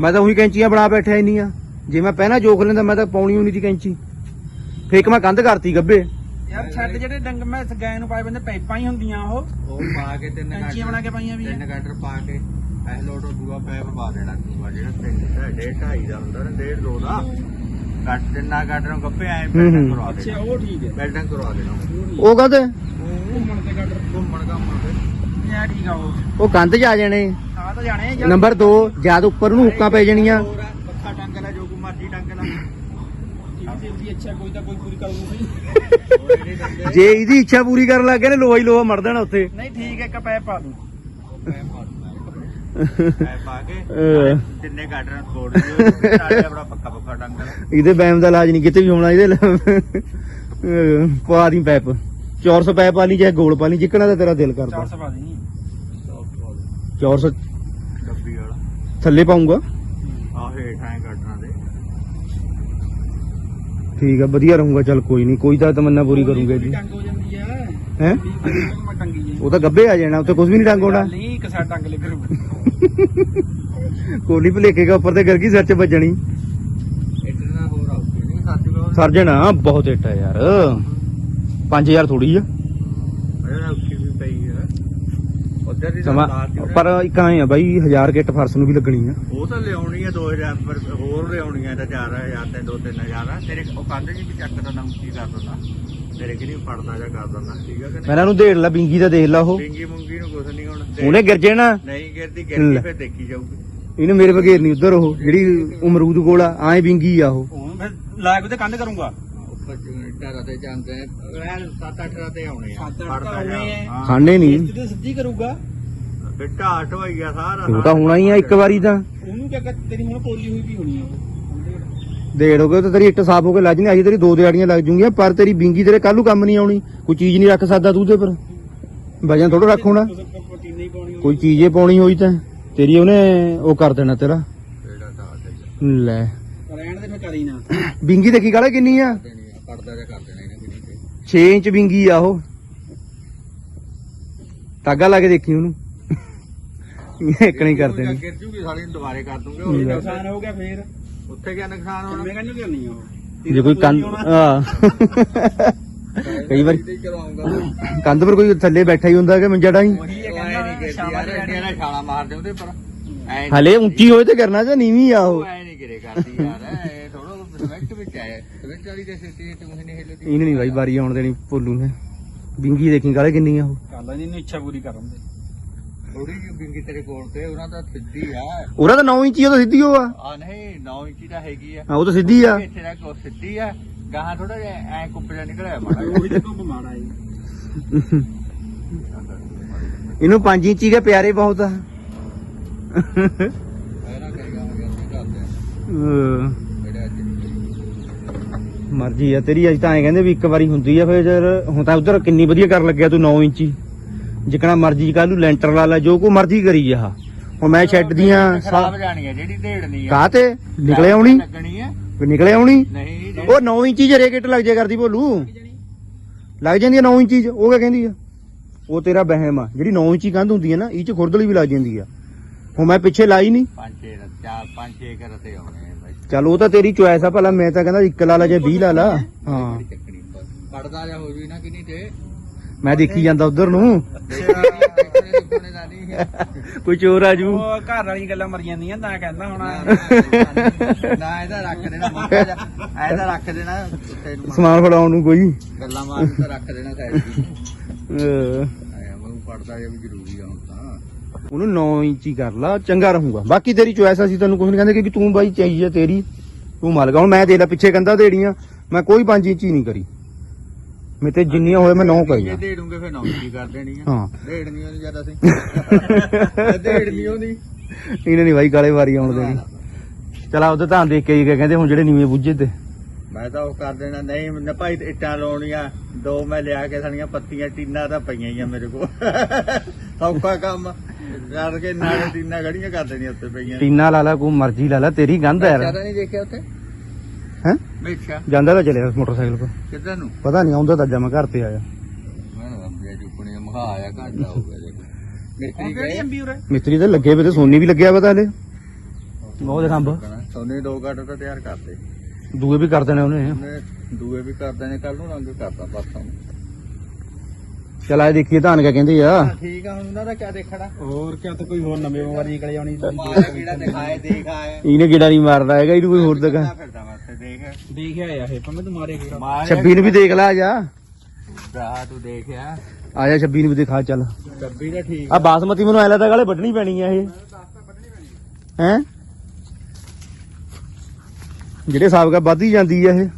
ਮੈਂ ਤਾਂ ਉਹੀ ਕੈਂਚੀਆਂ ਬਣਾ ਬੈਠਿਆ ਇੰਨੀਆਂ। ਜੇ ਮੈਂ ਪਹਿਲਾਂ ਜੋਖ ਲੈਂਦਾ ਮੈਂ ਤਾਂ ਪਾਉਣੀ ਹੋਣੀ ਸੀ ਕੈਂਚੀ। ਫੇਕ ਮੈਂ ਕੰਧ ਕਰਤੀ ਗੱਬੇ। ਯਾਰ ਛੱਡ ਜਿਹੜੇ ਡੰਗ ਮੈਂ ਗਾਇ ਨੂੰ ਪਾਏ ਬੰਦੇ ਪਾਈਪਾਂ ਹੀ ਹੁੰਦੀਆਂ ਉਹ। ਉਹ ਪਾ ਕੇ ਤਿੰਨ ਕੈਂਚੀਆਂ ਬਣਾ ਕੇ ਪਾਈਆਂ ਵੀ ਆ। ਤਿੰਨ ਗਾਟਰ ਪਾ ਕੇ ਐ ਲੋਟ ਦੂਆ ਪੈਪ ਪਾ ਦੇਣਾ ਦੂਆ ਜਿਹੜਾ ਤਿੰਨ ਦਾ ਡੇਢ ਢਾਈ ਦਾ ਹੁੰਦਾ ਨਾ ਡੇਢ ਦੋ ਦਾ। ਕੱਟ ਤਿੰਨਾ ਗਾਟਰ ਨੂੰ ਗੱਪੇ ਐ ਹੂੰ, ਹੂੰ। ਕਰਵਾ ਅੱਛਾ ਦੇਣਾ ਉਹ ਠੀਕ ਹੈ। ਬੈਲਡਿੰਗ ਕਰਵਾ ਦੇਣਾ। ਉਹ ਕਹਦੇ? ਘੁੰਮਣ ਤੇ ਕੱਢ ਘੁੰਮਣ ਘਾਮਣ ਤੇ ਇਹ ਠੀਕ ਆ ਉਹ। ਉਹ ਕੰਧ 'ਚ ਆ ਜਾਣੇ। ਆ ਤਾਂ ਜਾਣੇ ਯਾਰ। ਨੰਬਰ 2 ਜਦ ਉੱਪਰ ਨੂੰ ਹੁੱਕਾਂ ਪੈ ਜਾਣੀਆਂ ਹੋਰ ਆ, ਪੱਖਾ ਟੰਗ ਲੈ ਜੋ ਕੋ ਮਰਜ਼ੀ ਟੰਗ ਲੈ ਕੋਈ ਪੂਰੀ ਜੇ ਇਹਦੀ ਇੱਛਾ ਪੂਰੀ ਕਰਨ ਲੱਗ ਗਏ ਨੇ ਲੋਹਾ ਹੀ ਲੋਹਾ ਮੜ ਦੇਣਾ ਉੱਥੇ। ਨਹੀਂ ਠੀਕ ਹੈ ਇੱਕ ਪੈਪ ਪਾ ਦੂੰ। ਇਹਦੇ ਬੈਮ ਦਾ ਇਲਾਜ ਨਹੀਂ ਕਿਤੇ ਵੀ ਹੋਣਾ ਇਹਦੇ ਪਾ ਦੀ ਪੈਪ। 400 ਪੈਪ ਪਾ ਲਈ ਚਾਹੇ ਗੋਲ ਪਾ ਲਈ ਜਿੱਕਣਾ ਦਾ ਤੇਰਾ ਦਿਲ ਕਰਦਾ। 400 ਪਾ ਦੇਣੀ 400 ਡੱਬੀ ਵਾਲਾ। ਥੱਲੇ ਪਾਉਂਗਾ ਆ ਹੇਠ ਗਾਟਰਾਂ ਦੇ। ਠੀਕ ਆ ਵਧੀਆ ਰਹੂੰਗਾ ਚੱਲ ਕੋਈ ਨਹੀਂ ਕੋਈ ਤਾਂ ਤਮੰਨਾ ਪੂਰੀ ਕਰੂੰਗਾ ਜੀ। ਟੰਗ ਹੋ ਜਾਂਦੀ ਹੈ? ਹੈ ਮੈਂ ਟੰਗੀ ਜੇ ਉਹ ਤਾਂ ਗੱਬੇ ਆ ਜਾਣਾ ਉੱਥੇ ਕੁਝ ਵੀ ਨਹੀਂ ਟੰਗ ਹੋਣਾ। ਨਹੀਂ ਇੱਕ ਸਾਈਡ ਟੰਗ ਲੈ ਫਿਰ। ਕੋਲੀ ਭਲੇਖੇ ਦਾ ਉੱਪਰ ਤੇ ਗਿਰ ਗਈ ਸਿਰ 'ਚ ਵੱਜਣੀ। ਸਰਜਣ ਬਹੁਤ ਇੱਟ ਆ ਯਾਰ। 5000 ਥੋੜੀ ਆ ਅਰੇ ਉੱਚੀ ਵੀ ਪਈ ਹੈ ਦੀ ਸਮਾਂ ਪਰ ਇੱਕ ਆਏ ਆ ਬਾਈ 1000 ਗਿੱਟ ਫਰਸ ਨੂੰ ਵੀ ਲੱਗਣੀ ਆ। ਉਹ ਤਾਂ ਲਿਆਉਣੀ ਹੈ 2000 ਪਰ ਹੋਰ ਲਿਆਉਣੀ ਹੈ ਤਾਂ 4000 ਤੇ 2-3000 ਆ। ਤੇਰੇ ਉਹ ਕੰਧ ਜੀ ਵੀ ਚੱਕ ਦਿੰਦਾ ਉੱਚੀ ਕਰ ਦਿੰਦਾ। ਤੇਰੇ ਕਿ ਨਹੀਂ ਪੜਦਾ ਜਾਂ ਕਰ ਦਿੰਦਾ ਠੀਕ ਹੈ ਕਿ ਨਹੀਂ? ਪਹਿਲਾਂ ਨੂੰ ਢੇੜ ਲਾ ਬਿੰਗੀ ਦਾ ਦੇਖ ਲਾ ਉਹ। ਬਿੰਗੀ ਮੁੰਗੀ ਨੂੰ ਕੁਛ ਨਹੀਂ ਹੁਣ ਉਹਨੇ ਗਿਰ ਜਾਣਾ। ਨਹੀਂ ਗਿਰਦੀ ਗਿਰਦੀ ਲੈ। ਫਿਰ ਦੇਖੀ ਜਾਊਗੀ। ਇਹਨੇ ਮੇਰੇ ਬਗੈਰ ਨਹੀਂ ਉਧਰ ਉਹ ਜਿਹੜੀ ਅਮਰੂਦ ਕੋਲ ਆ ਐ ਬਿੰਗੀ ਆ ਉਹ। ਹੁਣ ਫਿਰ ਲਾਇਕ ਉਹਦੇ ਕੰਧ ਕਰੂੰਗਾ। ਉੱਪਰ ਟਾਰਾ ਤੇ ਜਾਂਦੇ ਆ 7-8 ਰਾਤੇ ਆਉਣੇ ਆ। ਸੱਤ ਅੱਠ ਪੜਦਾ ਤਾਂ ਜਾ। ਆਉਣੇ ਆ। ਹਾਂ। ਖਾਣੇ ਨਹੀਂ ਤੇ ਸਿੱਧੀ ਕਰੂਗਾ। ਫਿਰ ਢਾਟ ਹੋਈ ਆ ਸਾਰਾ। ਉਹ ਤਾਂ ਹੋਣਾ ਹੀ ਆ ਇੱਕ ਵਾਰੀ ਤਾਂ। ਉਹਨੂੰ ਕਿਆ ਕਰ ਤੇਰੀ ਹੁਣ ਪੋਲੀ ਹੋਈ ਵੀ ਹੋਣੀ ਆ ਉਹ। ਦੇੜ ਹੋ ਗਏ ਤਾਂ ਤੇਰੀ ਇੱਟ ਸਾਫ਼ ਹੋ ਕੇ ਲੱਜ ਨਹੀਂ ਅਜੇ ਤੇਰੀ ਦੋ ਦਿਹਾੜੀਆਂ ਲੱਗ ਜੂਗੀਆਂ ਪਰ ਤੇਰੀ ਬਿੰਗੀ ਤੇਰੇ ਕੱਲੂ ਕੰਮ ਨਹੀਂ ਆਉਣੀ। ਕੋਈ ਚੀਜ਼ ਨਹੀਂ ਰੱਖ ਸਕਦਾ ਤੂੰ ਉਹਦੇ ਪਰ। ਵਜਨ ਥੋੜਾ ਰੱਖ ਹੋਣਾ। ਪ੍ਰੋਟੀਨ ਨਹੀਂ ਪਾਉਣੀ ਕੋਈ ਚੀਜ਼ੇ ਪਾਉਣੀ ਹੋਈ ਤਾਂ। ਤੇਰੀ ਉਹਨੇ ਉਹ ਕਰ ਦੇਣਾ ਤੇਰਾ। ਜਿਹੜਾ ਹੈ ਲੈ। ਰਹਿਣ ਦੇ ਫਿਰ ਕਰੀ ਨਾ। ਬਿੰਗੀ ਦੇਖੀ ਕਾਲੇ ਕਿੰਨੀ ਆ? ਪੜਦਾ ਜਾਂ ਕਰ ਦੇਣਾ ਇਹਨੇ ਕਿੰਨੀ ਤੇ 6 ਇੰਚ ਬਿੰਗੀ ਆ ਉਹ। ਤਾਗਾ ਲਾ ਕੇ ਦੇਖੀ ਉਹਨੂੰ। ਇੱਕ ਨਹੀਂ ਕਰਦੇ ਨੇ। ਗਿਰ ਜੂਗੀ ਸਾਲੀ ਨੂੰ ਦੁਬਾਰੇ ਕਰ ਦੂੰਗੇ ਲੈ। ਹੋਰ ਨੁਕਸਾਨ ਹੋ ਗਿਆ ਫੇਰ। ਉੱਥੇ ਕੀ ਨੁਕਸਾਨ ਹੋਣਾ? ਮੈਂ ਕਹਿੰਦੀ ਕਰਨੀ ਆ ਉਹ? ਜੇ ਕੋਈ ਕੰਧ ਆ ਕਈ ਵਾਰੀ ਕੰਧ ਪਰ ਕੋਈ ਥੱਲੇ ਬੈਠਾ ਹੀ ਹੁੰਦਾ ਕਿ ਮੰਜਾ ਡਾਈ ਉਹੀ ਹੈ ਹਲੇ ਉੱਚੀ ਹੋਏ ਤੇ ਕਰਨਾ ਜਾਂ ਨੀਵੀਂ ਆ ਉਹ। ਐ ਨਹੀਂ ਗਿਰੇ ਕਰਦੀ ਯਾਰ। ਇਹ ਥੋੜਾ ਸਿਮੈਂਟ ਵਿੱਚ ਆਇਆ ਸਿਮੈਂਟ ਵਾਲੀ ਦੇ ਸਿੱਟੀ ਤੂੰ ਇਹਨੇ ਨਹੀਂ ਬਾਈ ਵਾਰੀ ਆਉਣ ਦੇਣੀ ਭੋਲੂ ਨੇ। ਬਿੰਗੀ ਦੇਖੀ ਕਾਲੇ ਕਿੰਨੀ ਆ ਉਹ। ਕਰ ਲੈ ਇਹਨੂੰ ਇੱਛਾ ਪੂਰੀ ਕਰਨ ਦੇ ਥੋੜੀ ਜਿਹੀ ਬਿੰਗੀ ਤੇਰੇ ਕੋਲ ਤੇ ਉਹਨਾਂ ਦਾ ਸਿੱਧੀ ਆ। ਉਹਦਾ ਤਾਂ 9 ਇੰਚੀ ਉਹ ਤਾਂ ਸਿੱਧੀ ਉਹ ਆ। ਆ ਨਹੀਂ 9 ਇੰਚੀ ਦਾ ਹੈਗੀ ਆ। ਹਾਂ, ਉਹ ਤਾਂ ਸਿੱਧੀ ਆ। ਇੱਥੇ ਦਾ ਕੋ ਸਿੱਧੀ ਆ। ਗਾਹਾਂ ਥੋੜਾ ਜਿਹਾ ਐ ਕੁੱਪ ਜਿਹਾ ਨਿਕਲਿਆ ਮਾੜਾ ਉਹੀ ਤੇ ਧੁੱਪ ਮਾੜਾ ਹੈ ਇਹਨੂੰ 5 ਇੰਚੀ ਦੇ ਪਿਆਰੇ ਬਹੁਤ ਆ। ਪਹਿਲਾਂ ਕਰੇਗਾ ਮੈਂ ਅਸੀਂ ਕਰਦੇ ਆ ਮਰਜ਼ੀ ਆ ਤੇਰੀ ਅੱਜ ਤਾਂ ਐ ਕਹਿੰਦੇ ਵੀ ਇੱਕ ਵਾਰੀ ਹੁੰਦੀ ਆ ਫਿਰ ਹੁਣ ਤਾਂ ਉਧਰ ਕਿੰਨੀ ਵਧੀਆ ਕਰਨ ਲੱਗਿਆ ਤੂੰ 9 ਇੰਚੀ। ਜਿਕਣਾ ਮਰਜ਼ੀ ਕੱਲ ਨੂੰ ਲੈਂਟਰ ਲਾ ਲੈ ਜੋ ਕੋ ਮਰਜ਼ੀ ਕਰੀ ਜਾ ਹੁਣ ਮੈਂ ਛੱਡ ਦੀਆਂ ਖਰਾਬ ਜਾਣੀ ਆ ਜਿਹੜੀ ਢੇੜਨੀ ਆ। ਕਾਹ ਤੇ? ਨਿਕਲੇ ਆਉਣੀ? ਲੱਗਣੀ ਆ। ਕੋਈ ਨਿਕਲੇ ਆਉਣੀ? ਨਹੀਂ ਉਹ 9 ਇੰਚੀ ਚ ਰੇਕਟ ਲੱਗ ਜਾ ਕਰਦੀ ਭੋਲੂ। ਲੱਗ ਜਾਂਦੀ ਆ 9 ਇੰਚੀ ਉਹ ਕਿਆ ਕਹਿੰਦੀ ਆ? ਉਹ ਤੇਰਾ ਵਹਿਮ ਆ ਜਿਹੜੀ 9 ਇੰਚੀ ਕੰਧ ਹੁੰਦੀ ਆ ਨਾ ਇਹ ਚ ਖੁਰਦਲੀ ਵੀ ਲੱਗ ਜਾਂਦੀ ਆ। ਹੁਣ ਮੈਂ ਪਿੱਛੇ ਲਾਈ ਨਹੀਂ ਪੰਜ ਛੇ ਰ- ਚਾਰ ਪੰਜ ਛੇ ਕਰ ਤੇ ਆਉਣੇ ਆ। ਬਾਈ ਚੱਲ ਉਹ ਤਾਂ ਤੇਰੀ ਚੁਆਇਸ ਆ ਭਲਾ ਮੈਂ ਤਾਂ ਕਹਿੰਦਾ ਇੱਕ ਲਾ ਲਾ ਜਾਂ 20 ਲਾ ਲਾ। ਹਾਂ। ਬੜੀ ਚੱਕਣੀ ਪੜਦਾ ਜਾ ਹੋ ਜੂ ਨਾ ਕਿੰਨੀ ਤੇ। ਮੈਂ ਦੇਖੀ ਜਾਂਦਾ ਉਧਰ ਨੂੰ। ਕੋਈ ਚੋਰ ਆ ਜੂ। ਉਹ ਘਰ ਵਾਲੀ ਗੱਲਾਂ ਮਰ ਜਾਂਦੀਆਂ ਤਾਂ ਕਹਿੰਦਾ ਹੁਣ। ਨਾ ਇਹਦਾ ਰੱਖ ਦੇਣਾ ਮੋਟਾ ਜਿਹਾ ਇਹਦਾ ਰੱਖ ਦੇਣਾ ਸਮਾਨ ਫੜਾਉਣ ਨੂੰ ਕੋਈ। ਗੱਲਾਂ ਮਾਰ ਕੇ ਰੱਖ ਦੇਣਾ ਸਾਈਡ ਤੇ। ਅਹ, ਆਇਆ ਮੈਂ ਪੜਦਾ ਇਹ ਵੀ ਜ਼ਰੂਰੀ ਆ ਹੁਣ। ਉਹਨੂੰ 9 ਇੰਚੀ ਕਰ ਲਾ ਚੰਗਾ ਰਹੂਗਾ। ਬਾਕੀ ਤੇਰੀ ਚੋਇਸ ਅਸੀਂ ਤੈਨੂੰ ਕੁਝ ਨਹੀਂ ਕਹਿੰਦੇ ਕਿ ਤੂੰ ਬਾਈ ਚਾਹੀਏ ਤੇਰੀ ਤੂੰ ਮਾਲਕ ਹੁਣ ਮੈਂ ਦੇ ਲੈ ਪਿੱਛੇ ਕੰਦਾ ਦੇੜੀਆਂ ਮੈਂ ਕੋਈ 5 ਇੰਚੀ ਨਹੀਂ ਕਰੀ। ਮੈਂ ਤੇ ਜਿੰਨੀਆਂ ਹੋਏ ਮੈਂ 9 [LAUGHS] ਜੇ ਕਰੀਆਂ। ਦੇ ਦੂੰਗੇ ਫਿਰ ਨੌਕਰੀ ਕਰ ਦੇਣੀ ਆ ਹਾਂ। ਨਹੀਂ ਉਹਦੀ ਜਦ ਅਸੀਂ। ਢੇੜ ਨਹੀਂ ਉਹਦੀ ਇਹਨੇ ਨਹੀਂ ਬਾਈ ਕਾਲੇ ਵਾਰੀ ਆਉਣ ਦੇਣੀ। ਚਲਾ ਉਹਦੇ ਤਾਂ ਦੇਖ ਕੇ ਹੀ ਕਹਿੰਦੇ ਹੁਣ ਜਿਹੜੇ ਨੀਵੇਂ ਬੁੱਝੇ ਤੇ। ਮੈਂ ਤਾਂ ਉਹ ਕਰ ਦੇਣਾ ਨਹੀਂ ਮੈਂ ਭਾਈ ਇੱਟਾਂ ਲਾਉਣੀਆਂ ਦੋ ਮੈਂ ਲਿਆ ਕੇ ਸਾਡੀਆਂ ਪੱਤੀਆਂ ਟੀਨਾਂ ਤਾਂ ਪਈਆਂ ਹੀ ਆ ਮੇਰੇ ਕੋਲ। [LAUGHS] ਸੌਖਾ ਕੰਮ। ਨਾਲੇ ਟੀਨਾਂ ਗੜੀਆਂ ਕਰ ਦੇਣੀਆਂ ਉੱਤੇ ਪਈਆਂ। ਟੀਨਾ ਲਾ ਲਾ ਕੋਈ ਮਰਜ਼ੀ ਲਾ ਲਾ ਤੇਰੀ ਗੰਧ ਹੈ ਜ਼ਿਆਦਾ ਨਹੀਂ ਦੇਖਿਆ ਉੱਥੇ? ਹੈ? ਜਾਂਦਾ ਤਾਂ ਚਲਿਆ ਮੋਟਰਸਾਈਕਲ 'ਤੇ ਕਿੱਧਰ ਨੂੰ? ਪਤਾ ਨਹੀਂ ਆਉਂਦਾ ਤਾਂ ਅੱਜ ਮੈਂ ਘਰ ਤੇ ਆਇਆ। ਮੈਂ ਨਾ ਅੰਬੀਆ ਚੁੱਪਣੀ ਮਹਾ ਆਇਆ ਘੰਟਾ ਹੋ ਗਿਆ ਦੇਖ ਮਿਸਤਰੀ ਗਏ? ਅੰਬੀ ਉਰੇ? ਮਿਸਤਰੀ ਤੇ ਲੱਗੇ ਵੇ ਤੇ ਸੋਨੀ ਵੀ ਲੱਗਿਆ ਪਤਾ ਹਲੇ। ਬਹੁਤ ਖੰਭ। ਸੋਨੇ ਦੋ ਗੱਡ ਤਾਂ ਤਿਆਰ ਕਰਤੇ ਦੂਏ ਵੀ ਕਰ ਦੇਣੇ ਉਹਨੇ। ਦੂਏ ਵੀ ਕਰਦੇ ਨੇ ਕੱਲ ਨੂੰ ਰੰਗ ਪਰਸੋਂ ਨੂੰ। ਚਲ ਆਏ ਦੇਖੀਏ ਧਾਨ ਕਿਆ ਕਹਿੰਦੇ ਆ। ਠੀਕ ਆ ਹੁਣ ਉਹਨਾਂ ਦਾ ਕਿਆ ਦੇਖਣਾ? ਹੋਰ ਕਿਆ ਤਾਂ ਕੋਈ ਹੋਰ ਨਵੀਂ ਬਿਮਾਰੀ ਨਿਕਲ ਜਾਣੀ ਕੀੜਾ ਦਿਖਾਏ ਦੇਖ ਆਏ। ਇਹਨੇ ਗਿੜਾ ਨਹੀਂ ਮਾਰਦਾ ਹੈਗਾ ਇਹਨੂੰ ਕੋਈ ਹੋਰ ਫਿਰਦਾ ਵਾਸਤੇ ਦੇਖ। ਦੇਖਿਆ ਆ ਇਹ ਪੰਮੇ ਤੂੰ ਮਾਰੇ ਕਿਹੜਾ ਮਾਰ 26 ਨੂੰ ਵੀ ਦੇਖ ਲੈ ਆ ਜਾ। ਰਾਹ ਤੂੰ ਦੇਖਿਆ? ਆ ਜਾ 26 ਨੂੰ ਵੀ ਦਿਖਾ ਚੱਲ। ਡੱਬੀ ਦਾ ਠੀਕ ਆ ਬਾਸਮਤੀ ਮੈਨੂੰ ਐ ਲੱਗਦਾ ਗਾਲੇ ਵੱਢਣੀ ਪੈਣੀ ਆ ਇਹ। ਹੈ? ਜਿਹੜੇ ਹਿਸਾਬ ਕਾ ਵੱਧ ਹੀ ਜਾਂਦੀ ਆ ਇਹ।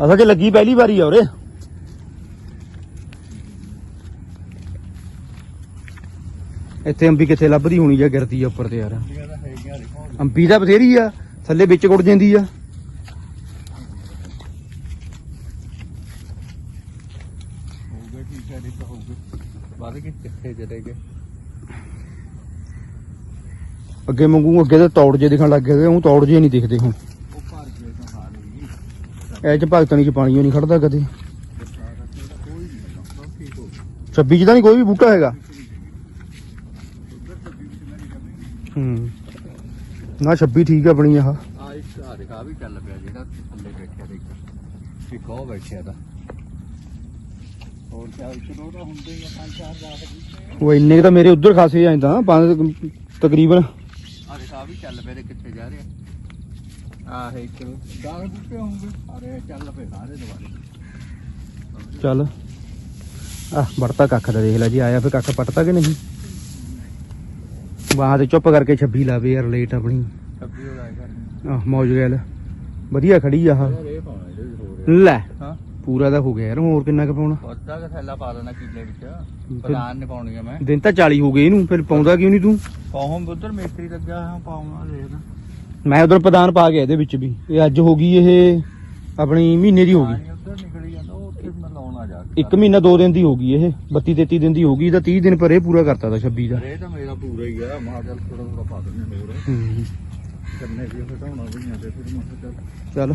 ਅਸਲ 'ਚ ਲੱਗੀ ਪਹਿਲੀ ਵਾਰੀ ਆ ਉਰੇ। ਇੱਥੇ ਅੰਬੀ ਕਿੱਥੇ ਲੱਭਦੀ ਹੋਣੀ ਜਾਂ ਗਿਰਦੀ ਆ ਉੱਪਰ ਤੇ ਯਾਰ। ਅੰਬੀ ਤਾਂ ਬਥੇਰੀ ਆ ਥੱਲੇ ਵਿੱਚ ਗੁੜ ਜਾਂਦੀ ਆ। ਕੇ ਅੱਗੇ ਮੰਗੂ ਅੱਗੇ ਤੇ ਤੌੜ ਜੇ ਦਿਖਣ ਲੱਗ ਗਏ ਉਹ ਤੌੜ ਜੇ ਨਹੀਂ ਦਿਖਦੇ ਹੁਣ ਉਹ ਭਰ ਗਏ ਤਾਂ ਹਾਲ ਹੀ ਇਹ ਚ ਭਗਤਣੀ ਚ ਪਾਣੀ ਨਹੀਂ ਖੜਦਾ ਕਦੇ। ਕੋਈ ਨਹੀਂ ਸਭ ਠੀਕ ਹੋ 26 ਚ ਤਾਂ ਨਹੀਂ ਕੋਈ ਵੀ ਬੂਟਾ ਹੈਗਾ। ਹੂੰ। ਨਾ 26 ਠੀਕ ਆ ਆਪਣੀ ਆਹ। ਆ ਇੱਕ ਆ ਦਿਖਾ ਵੀ ਚੱਲ ਪਿਆ ਜਿਹੜਾ ਥੱਲੇ ਬੈਠਿਆ ਦੇਖ। ਇੱਕ ਉਹ ਬੈਠਿਆ ਦਾ। ਹੋਰ ਕਿਆ ਇੱਕ ਦੋ ਤਾਂ ਹੁੰਦੇ ਆ ਪੰਜ ਚਾਰ ਦਸ ਉਹ ਇੰਨੇ ਤਾਂ ਮੇਰੇ ਉਧਰ ਖਾਸੇ ਪੰਜ ਤਕਰੀਬਨ। ਆ ਦਿਖਾ ਵੀ ਚੱਲ ਪਏ ਤੇ ਕਿੱਥੇ ਜਾ ਰਿਹਾ। ਆਹ ਇੱਕ ਦਾਲ ਬੁੱਕੇ ਹੋਣਗੇ। ਅਰੇ ਚੱਲ ਪਏ ਸਾਰੇ ਦੁਬਾਰੇ। ਚੱਲ। ਆ ਵੜਤਾ ਕੱਖ ਦਾ ਦੇਖ ਲੈ ਜੀ ਆਇਆ ਫਿਰ ਕੱਖ ਪੱਟਤਾ ਕਿ ਨਹੀਂ? ਤੇ ਚੁੱਪ ਕਰਕੇ 26 ਲਾਵੇ ਯਾਰ ਲੇਟ ਆਪਣੀ। ਆਹ ਮੌਜ ਗੈਲ। ਵਧੀਆ ਖੜੀ ਆ ਆਹ। ਇਹ ਪਾਉਣਾ ਇਹਦੇ ਵਿੱਚ ਹੋਰ ਲੈ। ਹਾਂ। ਪੂਰਾ ਤਾਂ ਹੋ ਗਿਆ ਯਾਰ ਹੋਰ ਕਿੰਨਾ ਕੁ ਪਾਉਣਾ? ਅੱਧਾ ਕ ਥੈਲਾ ਪਾ ਦੇਣਾ ਕਿੱਲੇ ਵਿੱਚ। ਪ੍ਰਧਾਨ ਨੇ ਪਾਉਣੀ ਆ ਮੈਂ। ਦਿਨ ਤਾਂ 40 ਹੋ ਗਏ ਇਹਨੂੰ ਫਿਰ ਪਾਉਂਦਾ ਕਿਉਂ ਨਹੀਂ ਤੂੰ? ਕੌਮ ਉਧਰ ਮਿਸਤਰੀ ਲੱਗਾ ਹਾਂ ਪਾਉਣਾ ਦੇਖਦਾ ਮੈਂ ਉਧਰ ਪ੍ਰਦਾਨ ਪਾ ਗਿਆ ਇਹਦੇ ਵਿੱਚ ਵੀ। ਇਹ ਅੱਜ ਹੋ ਗਈ ਇਹ ਆਪਣੀ ਮਹੀਨੇ ਦੀ ਹੋ ਗਈ। ਪਾਣੀ ਉਧਰ ਨਿਕਲੀ ਜਾਂਦਾ ਉਹ ਉੱਥੇ ਮੈਂ ਲਾਉਣਾ ਜਾ ਕੇ। ਇੱਕ ਮਹੀਨਾ ਦੋ ਦਿਨ ਦੀ ਹੋ ਗਈ ਇਹ 32 33 ਦਿਨ ਦੀ ਹੋ ਗਈ ਇਹਦਾ 30 ਦਿਨ ਪਰ ਇਹ ਪੂਰਾ ਕਰਤਾ ਦਾ 26 ਦਾ। ਇਹ ਤਾਂ ਮੇਰਾ ਪੂਰਾ ਹੀ ਆ ਮਾ ਚੱਲ ਥੋੜਾ ਥੋੜਾ ਪਾ ਦਿੰਦੇ ਹੋਰ। ਹੂੰ। ਕਰਨੇ ਵੀ ਘਟਾਉਣਾ ਵੀ ਨਹੀਂ ਆ ਤੇ ਫਿਰ ਮੈਂ ਚੱਲ। ਚੱਲ।